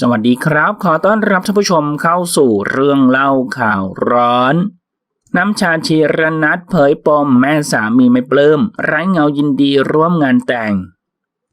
สวัสดีครับ ขอต้อนรับท่านผู้ชมเข้าสู่เรื่องเล่าข่าวร้อน น้ำชาชีรนัทเผยปมแม่สามีไม่ปลื้มไร้เงายินดีร่วมงานแต่ง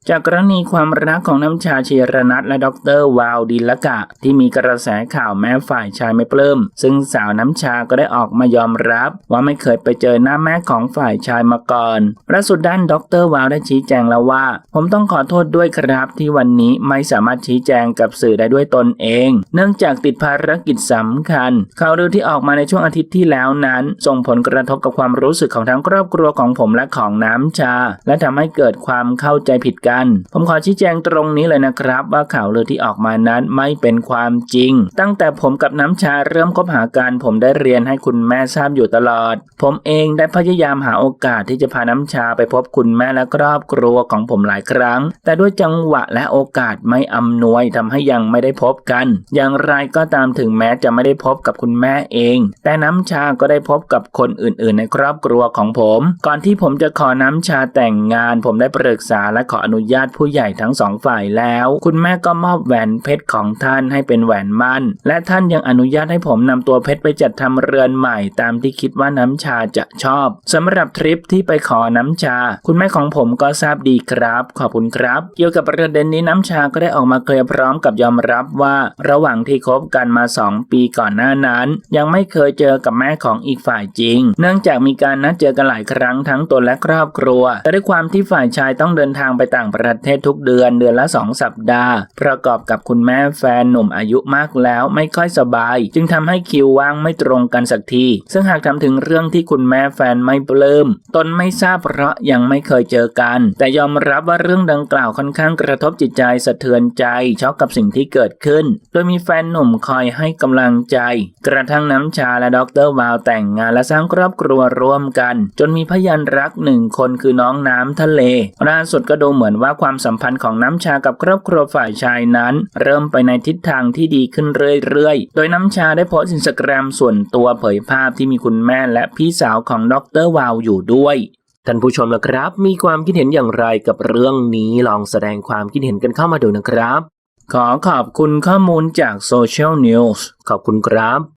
จากกรณีความรักของน้ำชาชีรนัทและดรวาวดิลกะ ที่มีกระแสข่าวแม้ฝ่ายชายไม่ปลื้มซึ่งสาวน้ำชาก็ได้ออกมายอมรับ ว่าไม่เคยไปเจอหน้าแม่ของฝ่ายชายมาก่อนล่าสุดด้านดรวาวได้ชี้แจงแล้วว่า ผมต้องขอโทษด้วยครับที่วันนี้ไม่สามารถชี้แจงกับสื่อได้ด้วยตนเอง เนื่องจากติดภารกิจสำคัญ ข่าวลือที่ออกมาในช่วงอาทิตย์ที่แล้วนั้น ส่งผลกระทบกับความรู้สึกของทั้งครอบครัวของผมและของน้ำชา และทำให้เกิดความเข้าใจผิดกันผมขอชี้แจงตรงนี้เลยนะครับ ว่าข่าวลือที่ออกมานั้นไม่เป็นความจริง ตั้งแต่ผมกับน้ำชาเริ่มคบหากันผมได้เรียนให้คุณแม่ทราบอยู่ตลอด ผมเองได้พยายามหาโอกาสที่จะพาน้ำชาไปพบคุณแม่และครอบครัวของผมหลายครั้ง แต่ด้วยจังหวะและโอกาสไม่อำนวยทำให้ยังไม่ได้พบกัน อย่างไรก็ตามถึงแม้จะไม่ได้พบกับคุณแม่เอง แต่น้ำชาก็ได้พบกับคนอื่น ๆ ในครอบครัวของผม ก่อนที่ผมจะขอน้ำชาแต่งงาน ผมได้ปรึกษาและขออนุญาตผู้ใหญ่ทั้งสองฝ่ายแล้ว คุณแม่ก็มอบแหวนเพชรของท่านให้เป็นแหวนมั่น และท่านยังอนุญาตให้ผมนำตัวเพชรไปจัดทำเรือนใหม่ตามที่คิดว่าน้ำชาจะชอบสำหรับทริปที่ไปขอน้ำชา คุณแม่ของผมก็ทราบดีครับ ขอบคุณครับ เกี่ยวกับประเด็นนี้น้ำชาก็ได้ออกมาเคลียร์พร้อมกับยอมรับว่า ระหว่างที่คบกันมา 2 ปีก่อนหน้านั้น ยังไม่เคยเจอกับแม่ของอีกฝ่ายจริง เนื่องจากมีการนัดเจอกันหลายครั้งทั้งตนและครอบครัว แต่ด้วยความที่ฝ่ายชายต้องเดินทางไปต่างประเทศทุกเดือนเดือนละ 2 สัปดาห์ ประกอบกับคุณแม่แฟนหนุ่มอายุมากแล้วไม่ค่อยสบาย จึงทำให้คิวว่างไม่ตรงกันสักที ซึ่งหากทำถึงเรื่องที่คุณแม่แฟนไม่ปลื้มตนไม่ทราบเพราะยังไม่เคยเจอกัน แต่ยอมรับว่าเรื่องดังกล่าวค่อนข้างกระทบจิตใจสะเทือนใจช็อกกับสิ่งที่เกิดขึ้น โดยมีแฟนหนุ่มคอยให้กำลังใจ กระทั่งน้ำชาและดรวาวแต่งงานและสร้างครอบครัวร่วมกัน จนมีพยานรักหนึ่งคนคือน้องน้ำทะเลล่าสุดก็ดูเหมือนว่าความสัมพันธ์ของน้ำชากับครอบครัวฝ่ายชายนั้น เริ่มไปในทิศทางที่ดีขึ้นเรื่อยๆ โดยน้ำชาได้โพสต์อินสตาแกรมส่วนตัวเผยภาพที่มีคุณแม่และพี่สาวของดรวาวอยู่ด้วยท่านผู้ชมละครับ มีความคิดเห็นอย่างไรกับเรื่องนี้ลองแสดงความคิดเห็นกันเข้ามาดูนะครับ ขอขอบคุณข้อมูลจากโซเชียลนิวส์ขอบคุณครับ